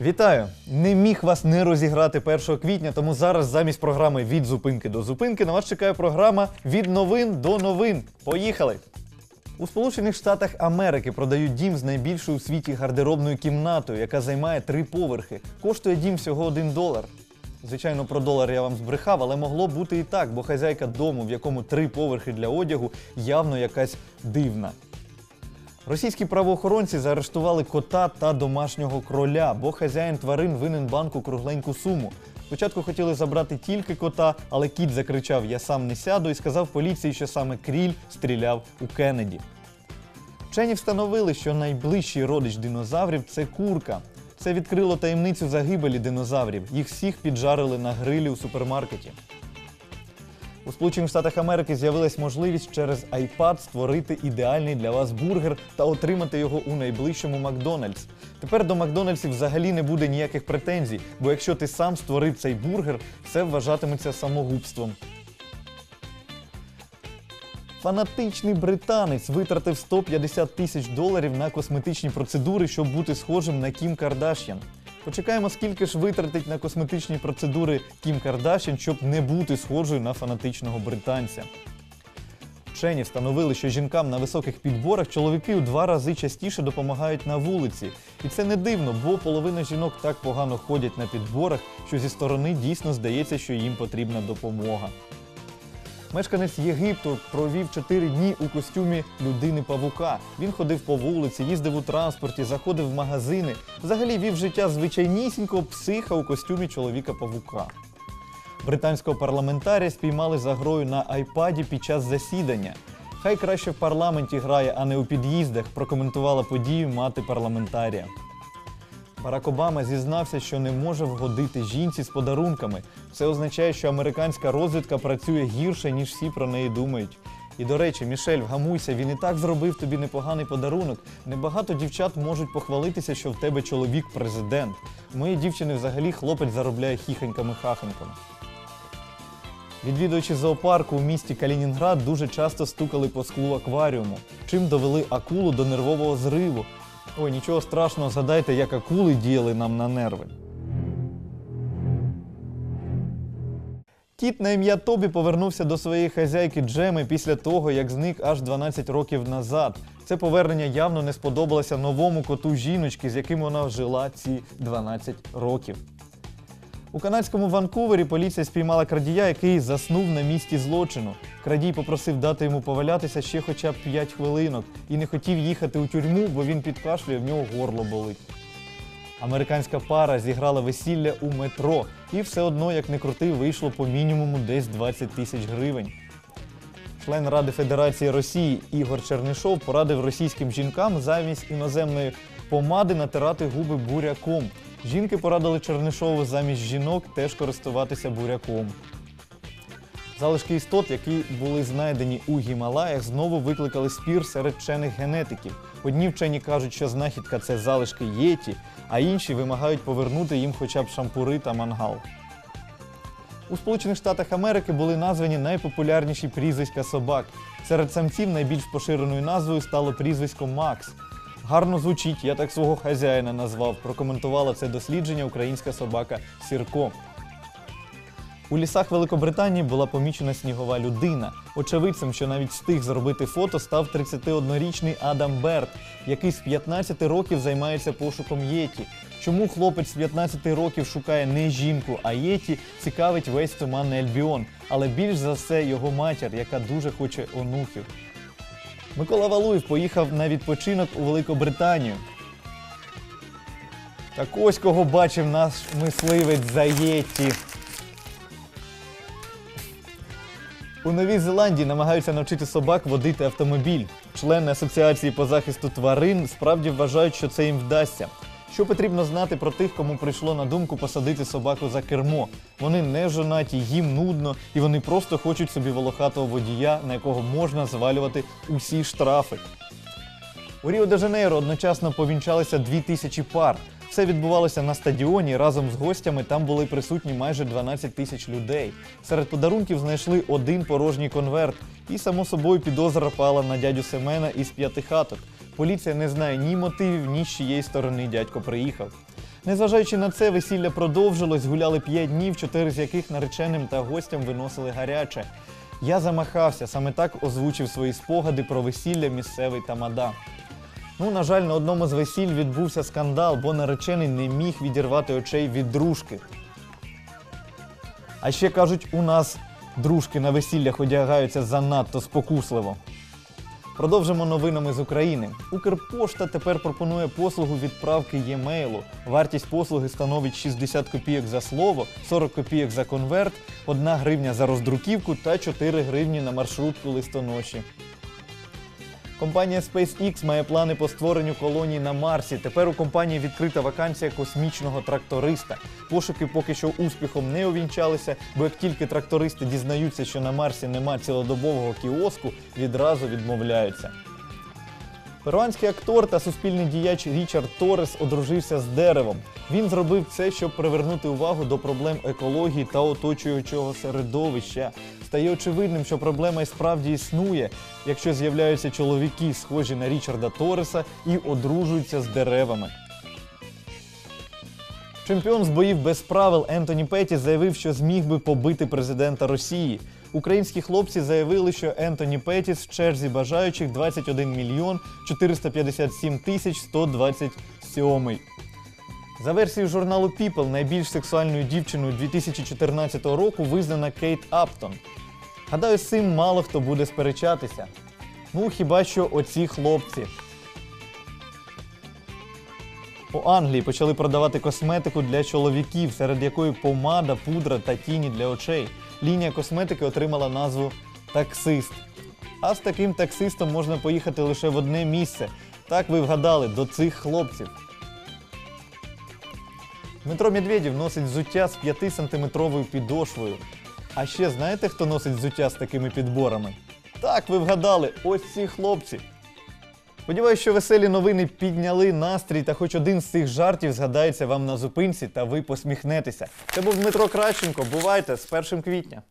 Вітаю! Не міг вас не розіграти 1 квітня, тому зараз замість програми від зупинки до зупинки на вас чекає програма від новин до новин. Поїхали! У Сполучених Штатах Америки продають дім з найбільшою у світі гардеробною кімнатою, яка займає три поверхи. Коштує дім всього один долар. Звичайно, про долар я вам збрехав, але могло бути і так, бо хазяйка дому, в якому три поверхи для одягу, явно якась дивна. Російські правоохоронці заарештували кота та домашнього кроля, бо хазяїн тварин винен банку кругленьку суму. Спочатку хотіли забрати тільки кота, але кіт закричав Я сам не сяду і сказав поліції, що саме кріль стріляв у Кеннеді. Вчені встановили, що найближчий родич динозаврів це курка. Це відкрило таємницю загибелі динозаврів. Їх всіх піджарили на грилі у супермаркеті. У Сполучених Штатах Америки з'явилась можливість через iPad створити ідеальний для вас бургер та отримати його у найближчому Макдональдс. Тепер до Макдональдсів взагалі не буде ніяких претензій, бо якщо ти сам створив цей бургер, це вважатиметься самогубством. Фанатичний британець витратив 150 тисяч доларів на косметичні процедури, щоб бути схожим на Кім Кардаш'ян. Почекаємо, скільки ж витратить на косметичні процедури Кім Кардаш'ян, щоб не бути схожою на фанатичного британця. Вчені встановили, що жінкам на високих підборах чоловіки у два рази частіше допомагають на вулиці. І це не дивно, бо половина жінок так погано ходять на підборах, що зі сторони дійсно здається, що їм потрібна допомога. Мешканець Єгипту провів 4 дні у костюмі людини-павука. Він ходив по вулиці, їздив у транспорті, заходив в магазини. Взагалі вів життя звичайнісінького психа у костюмі чоловіка-павука. Британського парламентарія спіймали за грою на айпаді під час засідання. Хай краще в парламенті грає, а не у під'їздах, прокоментувала подію мати парламентарія. Барак Обама зізнався, що не може вгодити жінці з подарунками. Це означає, що американська розвідка працює гірше, ніж всі про неї думають. І до речі, Мішель, вгамуйся, він і так зробив тобі непоганий подарунок. Небагато дівчат можуть похвалитися, що в тебе чоловік президент. У моєї дівчини взагалі хлопець заробляє хіхоньками-хахоньками. Відвідувачі зоопарку у місті Калінінград дуже часто стукали по склу акваріуму, чим довели акулу до нервового зриву. Ой, нічого страшного, згадайте, як акули діяли нам на нерви. Кіт на ім'я Тобі повернувся до своєї хазяйки Джеми після того, як зник аж 12 років назад. Це повернення явно не сподобалося новому коту жіночки, з яким вона жила ці 12 років. У канадському Ванкувері поліція спіймала крадія, який заснув на місці злочину. Крадій попросив дати йому повалятися ще хоча б 5 хвилинок і не хотів їхати у тюрму, бо він підкашлює, в нього горло болить. Американська пара зіграла весілля у метро, і все одно, як не крути, вийшло по мінімуму десь 20 тисяч гривень. Член Ради Федерації Росії Ігор Чернишов порадив російським жінкам замість іноземної помади натирати губи буряком. Жінки порадили Чернишову замість жінок теж користуватися буряком. Залишки істот, які були знайдені у Гімалаях, знову викликали спір серед вчених генетиків. Одні вчені кажуть, що знахідка це залишки єті, а інші вимагають повернути їм хоча б шампури та мангал. У Сполучених Штатах Америки були названі найпопулярніші прізвиська собак. Серед самців найбільш поширеною назвою стало прізвисько Макс. Гарно звучить, я так свого хазяїна назвав, прокоментувала це дослідження українська собака Сірко. У лісах Великобританії була помічена снігова людина. Очевидцем, що навіть встиг зробити фото, став 31-річний Адам Берт, який з 15 років займається пошуком Єті. Чому хлопець з 15 років шукає не жінку, а Єті, цікавить весь туманний Альбіон, але більш за все його матір, яка дуже хоче онуків. Микола Валуєв поїхав на відпочинок у Великобританію. Так ось кого бачив наш мисливець за Єті. У Новій Зеландії намагаються навчити собак водити автомобіль. Члени асоціації по захисту тварин справді вважають, що це їм вдасться. Що потрібно знати про тих, кому прийшло на думку посадити собаку за кермо? Вони не жонаті, їм нудно, і вони просто хочуть собі волохатого водія, на якого можна звалювати усі штрафи. У Ріо де Жанейро одночасно повінчалися дві тисячі пар. Все відбувалося на стадіоні. Разом з гостями там були присутні майже 12 тисяч людей. Серед подарунків знайшли один порожній конверт. І, само собою, підозра пала на дядю Семена із п'яти хаток. Поліція не знає ні мотивів, ні з чиєї сторони дядько приїхав. Незважаючи на це, весілля продовжилось, гуляли 5 днів, 4 з яких нареченим та гостям виносили гаряче. Я замахався, саме так озвучив свої спогади про весілля місцевий тамада. Ну, на жаль, на одному з весіль відбувся скандал, бо наречений не міг відірвати очей від дружки. А ще кажуть, у нас дружки на весіллях одягаються занадто спокусливо. Продовжимо новинами з України. Укрпошта тепер пропонує послугу відправки e-мейлу. Вартість послуги становить 60 копійок за слово, 40 копійок за конверт, 1 гривня за роздруківку та 4 гривні на маршрутку листоноші. Компанія SpaceX має плани по створенню колонії на Марсі. Тепер у компанії відкрита вакансія космічного тракториста. Пошуки поки що успіхом не увінчалися, бо як тільки трактористи дізнаються, що на Марсі нема цілодобового кіоску, відразу відмовляються. Перуанський актор та суспільний діяч Річард Торрес одружився з деревом. Він зробив це, щоб привернути увагу до проблем екології та оточуючого середовища. Стає очевидним, що проблема і справді існує, якщо з'являються чоловіки, схожі на Річарда Торреса, і одружуються з деревами. Чемпіон з боїв без правил Ентоні Петті заявив, що зміг би побити президента Росії. Українські хлопці заявили, що Ентоні Петтіс в черзі бажаючих 21 мільйон 457 тисяч 127. За версією журналу People, найбільш сексуальною дівчиною 2014 року визнана Кейт Аптон. Гадаю, з цим мало хто буде сперечатися. Ну, хіба що оці хлопці. У Англії почали продавати косметику для чоловіків, серед якої помада, пудра та тіні для очей. Лінія косметики отримала назву таксист. А з таким таксистом можна поїхати лише в одне місце. Так ви вгадали до цих хлопців. Дмитро Медведєв носить взуття з 5-сантиметровою підошвою. А ще знаєте, хто носить взуття з такими підборами? Так, ви вгадали, ось ці хлопці. Сподіваюсь, що веселі новини підняли настрій, та хоч один з цих жартів згадається вам на зупинці, та ви посміхнетеся. Це був Дмитро Кращенко. Бувайте з 1 квітня.